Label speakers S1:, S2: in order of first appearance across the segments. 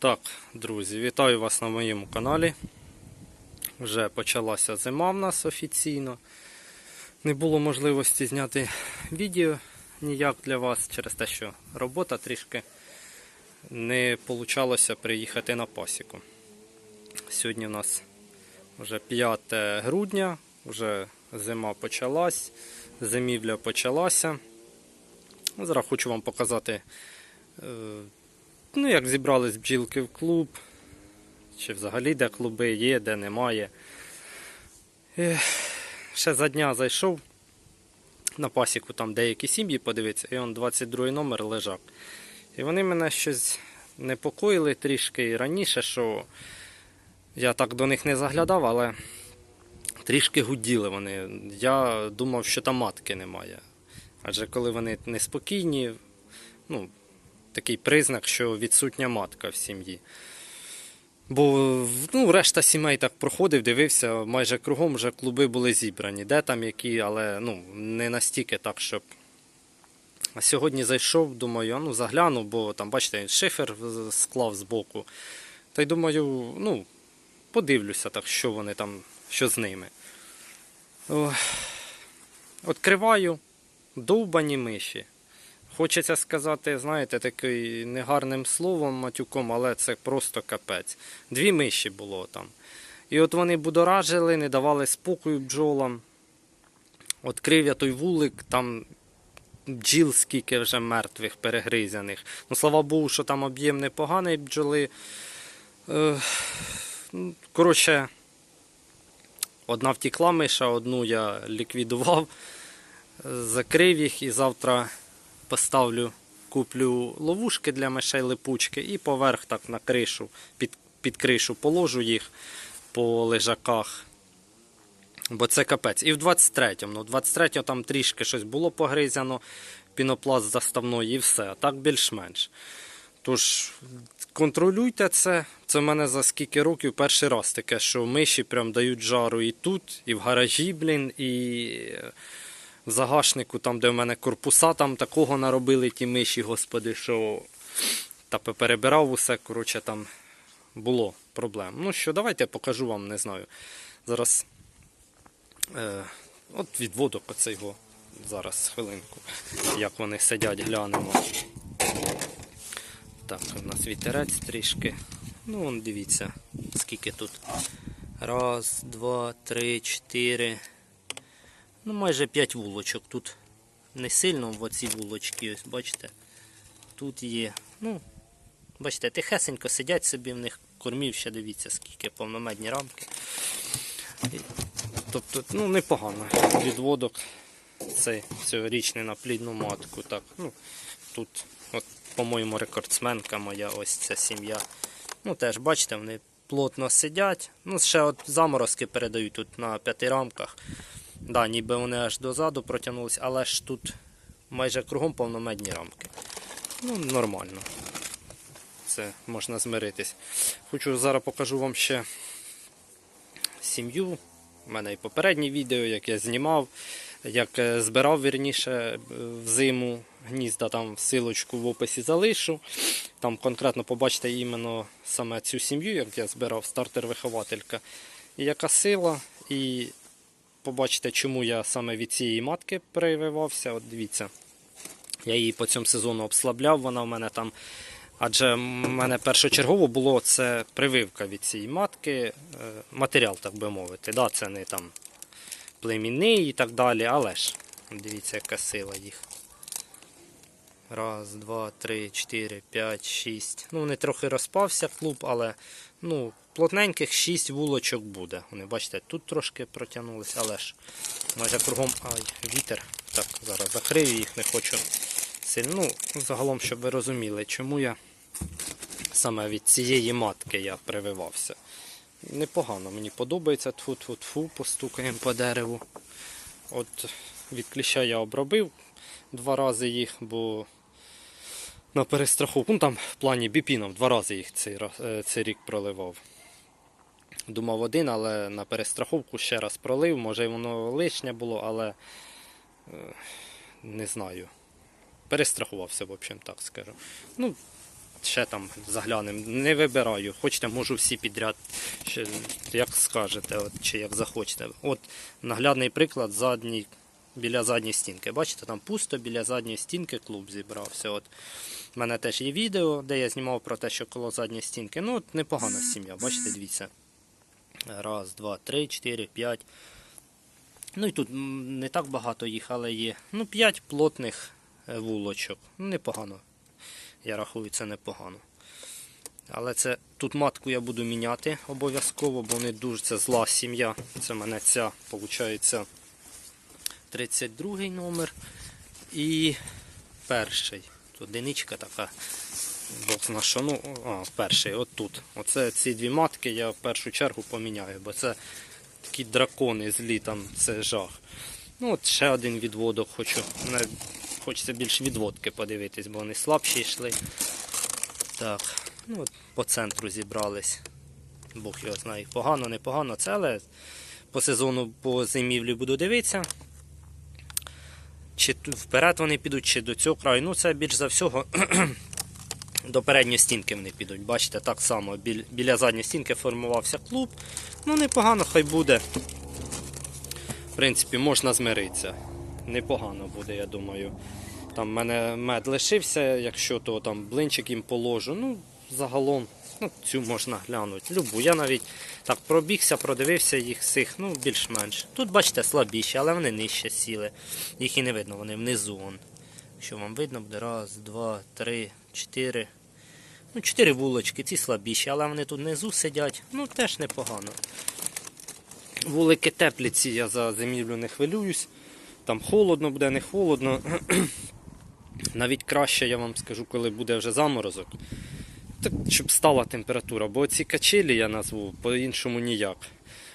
S1: Так, друзі, вітаю вас на моєму каналі. Вже почалася зима в нас офіційно. Не було можливості зняти відео ніяк для вас через те, що робота трішки не вийшло приїхати на пасіку. Сьогодні у нас вже 5 грудня, вже зима почалась, зимівля почалася. Зараз хочу вам показати. Ну, як зібрались бджілки в клуб, чи взагалі де клуби є, де немає. Ще за дня зайшов на пасіку, там деякі сім'ї подивитися, і он 22 номер лежак. І вони мене щось непокоїли трішки раніше, що я так до них не заглядав, але трішки гуділи вони. Я думав, що там матки немає. Адже коли вони неспокійні, ну, такий признак, що відсутня матка в сім'ї. Бо ну, решта сімей так проходив, дивився, майже кругом вже клуби були зібрані. Де там які, але ну, не настільки так, щоб. А сьогодні зайшов, думаю, ну загляну, бо там, бачите, шифер з- склав збоку. Та й думаю, ну, подивлюся, так, що вони там, що з ними. Ох. Відкриваю, довбані миші. Хочеться сказати, знаєте, такий негарним словом, матюком, але це просто капець. Дві миші було там. І от вони будоражили, не давали спокою бджолам. Відкрив я той вулик, там бджіл скільки вже мертвих, перегризаних. Ну, слава Богу, що там об'єм непоганий бджоли. Е, ну, Коротше, одна втікла миша, одну я ліквідував, закрив їх і завтра поставлю, куплю ловушки для мишей липучки і поверх так на кришу, під, під кришу положу їх по лежаках. Бо це капець. І в 23-му. Ну, в 23-му там трішки щось було погризяно, пінопласт заставної і все. А так більш-менш. Тож, контролюйте це. Це в мене за скільки років перший раз таке, що миші прям дають жару і тут, і в гаражі, блін, і загашнику, там, де в мене корпуса, там такого наробили ті миші, господи, що та перебирав усе, коротше, там було проблем. Ну що, давайте я покажу вам, не знаю. Зараз е, от відводок оцього. Зараз хвилинку, як вони сидять, глянемо. Так, у нас вітерець трішки. Ну, вон дивіться, скільки тут. Раз, два, три, чотири. Ну, майже 5 вулочок. Тут не сильно в оці вулочки, ось бачите. Тут є. Ну, бачите, тихесенько сидять собі в них кормів ще дивіться, скільки повномедні рамки. Тобто, ну, непогано. Відводок цей цьогорічний на плідну матку. Так, ну, тут, от, по-моєму, рекордсменка моя, ось ця сім'я. Ну, теж, бачите, вони плотно сидять. Ну, ще от заморозки передають тут на п'яти рамках. Да, ніби вони аж дозаду протягнулися, але ж тут майже кругом повномедні рамки. Ну, нормально. Це можна змиритись. Хочу зараз покажу вам ще сім'ю. У мене і попереднє відео, як я знімав, як е, збирав вірніше е, взиму гнізда, там силочку в описі залишу. Там конкретно побачите іменно саме цю сім'ю, як я збирав, стартер-вихователька. І яка сила, і побачите, чому я саме від цієї матки прививався. От дивіться, я її по цьому сезону обслабляв, вона в мене там. Адже в мене першочергово було це прививка від цієї матки, е, матеріал, так би мовити. Да, це не там племінний і так далі, але ж дивіться, яка сила їх. Раз, два, три, чотири, п'ять, шість. Ну, вони трохи розпався клуб, але ну, плотненьких шість вулочок буде. Вони, бачите, тут трошки протягнулися, але ж майже кругом ай, вітер. Так, зараз закрию їх, не хочу сильно. Ну, загалом, щоб ви розуміли, чому я саме від цієї матки я прививався. Непогано, мені подобається. Тфу-тфу-тфу, постукаємо по дереву. От від кліща я обробив два рази їх, бо на перестраховку, ну там в плані біпіном два рази їх цей, е, цей рік проливав. Думав один, але на перестраховку ще раз пролив. Може воно лишнє було, але е, не знаю. Перестрахувався, в общем, так скажу. Ну, ще там заглянемо. Не вибираю. Хочете, можу всі підряд, як скажете, от, чи як захочете. От наглядний приклад задній, біля задньої стінки. Бачите, там пусто біля задньої стінки клуб зібрався. От. У мене теж є відео, де я знімав про те, що коло задньої стінки. Ну, от непогана сім'я, бачите, дивіться. Раз, два, три, чотири, п'ять. Ну і тут не так багато їх, але є. Ну, п'ять плотних е, вулочок. Непогано. Я рахую, це непогано. Але це тут матку я буду міняти обов'язково, бо не дуже це зла сім'я. Це мене ця, виходить, 32 номер і перший. Одиничка така. Бог зна що. Ну, а, перший, от тут. Оце ці дві матки я в першу чергу поміняю, бо це такі дракони злі, там це жах. Ну от ще один відводок хочу. Не, хочеться більш відводки подивитись, бо вони слабші йшли. Так, ну от по центру зібрались. Бог його знає, погано, непогано, це, але по сезону по зимівлі буду дивитися. Чи вперед вони підуть, чи до цього краю. Ну, це більш за всього до передньої стінки вони підуть. Бачите, так само біля задньої стінки формувався клуб. Ну, непогано, хай буде. В принципі, можна змиритися. Непогано буде, я думаю. Там в мене мед лишився, якщо то там блинчик їм положу. Ну, загалом, ну, цю можна глянути. Любу. Я навіть так пробігся, продивився їх всіх, ну, більш-менш. Тут, бачите, слабіші, але вони нижче сіли. Їх і не видно, вони внизу. Вон. Якщо вам видно, буде раз, два, три, чотири. Ну, чотири вулочки, ці слабіші, але вони тут внизу сидять. Ну, теж непогано. Вулики теплі ці, я за зимівлю не хвилююсь. Там холодно буде, не холодно. Навіть краще, я вам скажу, коли буде вже заморозок. Так, щоб стала температура, бо ці качелі я назву по-іншому ніяк.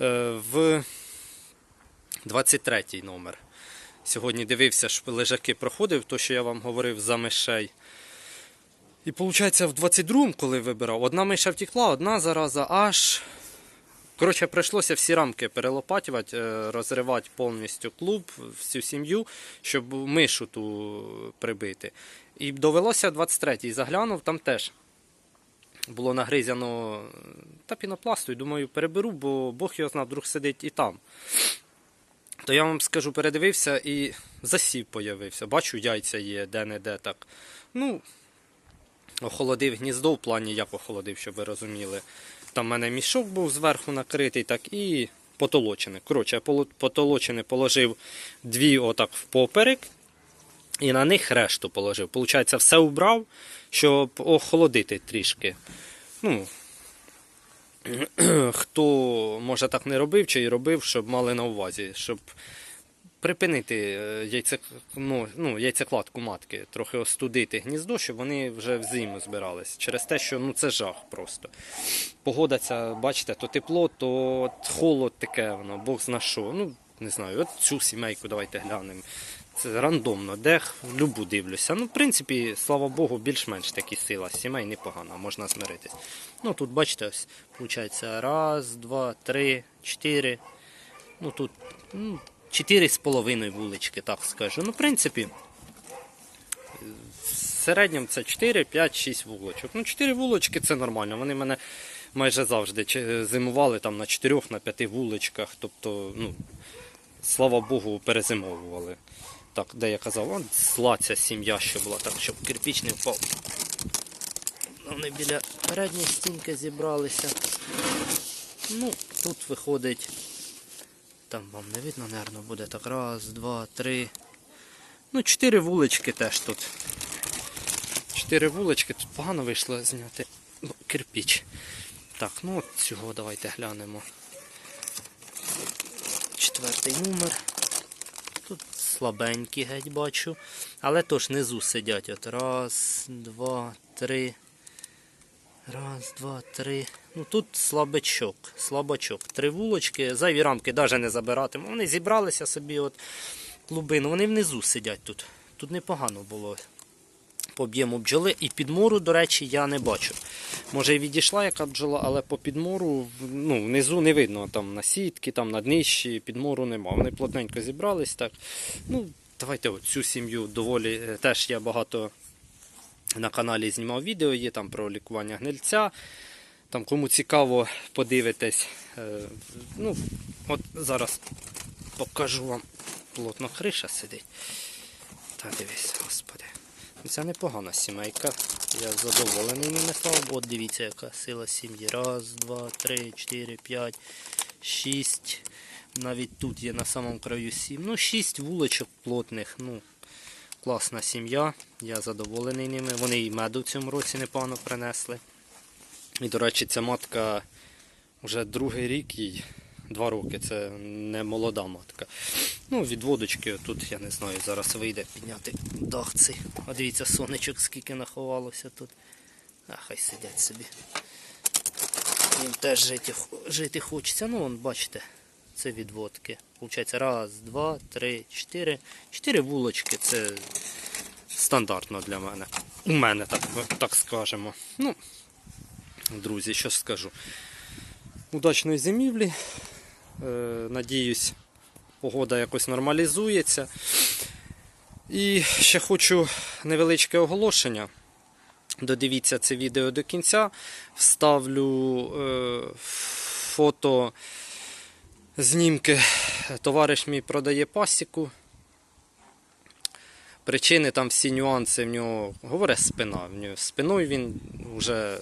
S1: Е, в 23 номер. Сьогодні дивився, що лежаки проходив, то, що я вам говорив за мишей. І виходить, в 22-му, коли вибирав, одна миша втекла, одна зараза аж. Коротше, прийшлося всі рамки перелопатювати, е, розривати повністю клуб, всю сім'ю, щоб мишу ту прибити. І довелося 23-й заглянув, там теж було нагризяно та пінопласту, і думаю, переберу, бо Бог його знав, вдруг сидить і там. То я вам скажу, передивився і засів появився. Бачу, яйця є де-не-де так. Ну, охолодив гніздо в плані, як охолодив, щоб ви розуміли. Там в мене мішок був зверху накритий, так і потолочене. Коротше, я потолочене положив дві отак впоперек, і на них решту положив. Получається, все убрав, щоб охолодити трішки. Ну, хто може так не робив чи й робив, щоб мали на увазі, щоб припинити е, яйце, ну, ну, яйцекладку матки, трохи остудити гніздо, щоб вони вже в зиму збирались. Через те, що ну, це жах просто. Погода ця, бачите, то тепло, то холод таке воно, Бог зна що. Ну, не знаю, от цю сімейку давайте глянемо. Це рандомно, де любу дивлюся. Ну, в принципі, слава Богу, більш-менш такі сила. Сімей непогана, можна смиритись. Ну тут, бачите, ось, виходить, раз, два, три, чотири. Ну тут ну, чотири з половиною вулички, так скажу. Ну, в принципі, в середньому це 4, 5, 6 вулочок. Ну, 4 вулочки це нормально. Вони мене майже завжди зимували там на 4, на 5 вуличках. Тобто, ну, слава Богу, перезимовували. Так, де я казав, он зла ця сім'я ще була, так, щоб кирпіч не впав. Вони біля передньої стінки зібралися. Ну, тут виходить. Там вам не видно, напевно, буде так. Раз, два, три. Ну, чотири вулички теж тут. Чотири вулички, тут погано вийшло зняти. Ну, кирпіч. Так, ну от цього давайте глянемо. Четвертий номер. Слабенькі геть бачу. Але тож внизу сидять. От раз, два, три. Раз, два, три. Ну тут слабачок. Слабачок. Три вулочки. Зайві рамки навіть не забиратиму. Вони зібралися собі от клубину. Вони внизу сидять тут. Тут непогано було по об'єму бджоли. І підмору, до речі, я не бачу. Може і відійшла яка бджола, але по підмору ну, внизу не видно. Там на сітки, там на днищі, підмору нема. Вони плотненько зібрались. так. Ну, Давайте цю сім'ю доволі е, теж я багато на каналі знімав відео, є там про лікування гнильця. Там кому цікаво, подивитесь. Е, Ну, от зараз покажу вам. Плотно криша сидить. Та дивись, господи. Це непогана сімейка. Я задоволений ними, Богу. От дивіться, яка сила сім'ї. Раз, два, три, чотири, п'ять, шість. Навіть тут є на самому краю сім. Ну, шість вуличок плотних. Ну, класна сім'я. Я задоволений ними. Вони і меду в цьому році непогано принесли. І, до речі, ця матка вже другий рік їй. Два роки, це не молода матка. Ну, від водочки тут, я не знаю, зараз вийде підняти дах цей. А дивіться, сонечок скільки наховалося тут. А хай сидять собі. Їм теж жити, жити хочеться. Ну, вон, бачите, це від водки. Получається, раз, два, три, чотири. Чотири вулочки це стандартно для мене. У мене, так, так скажемо. Ну, друзі, що скажу. Удачної зимівлі. Е, надіюсь, погода якось нормалізується. І ще хочу невеличке оголошення. Додивіться це відео до кінця. Вставлю е, фото знімки. Товариш мій продає пасіку. Причини там всі нюанси в нього, говорить спина. В нього спиною він вже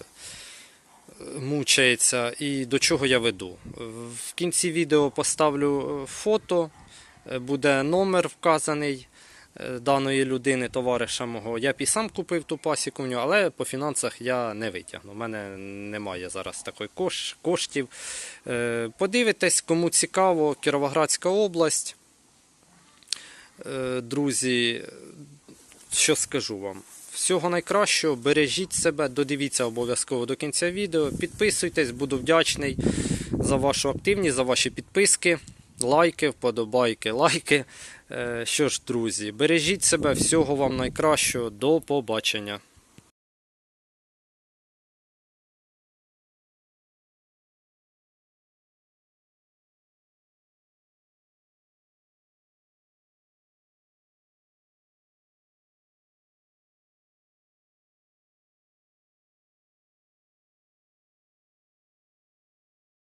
S1: мучається. І до чого я веду. В кінці відео поставлю е, фото, е, буде номер вказаний е, даної людини, товариша мого. Я б і сам купив ту пасіку в нього, але по фінансах я не витягну. У мене немає зараз такої кош, коштів. Подивитесь, кому цікаво, Кіровоградська область. Друзі, що скажу вам? Всього найкращого, бережіть себе, додивіться обов'язково до кінця відео. Підписуйтесь, буду вдячний за вашу активність, за ваші підписки, лайки, вподобайки, лайки. Е, Що ж, друзі, бережіть себе, всього вам найкращого, до побачення.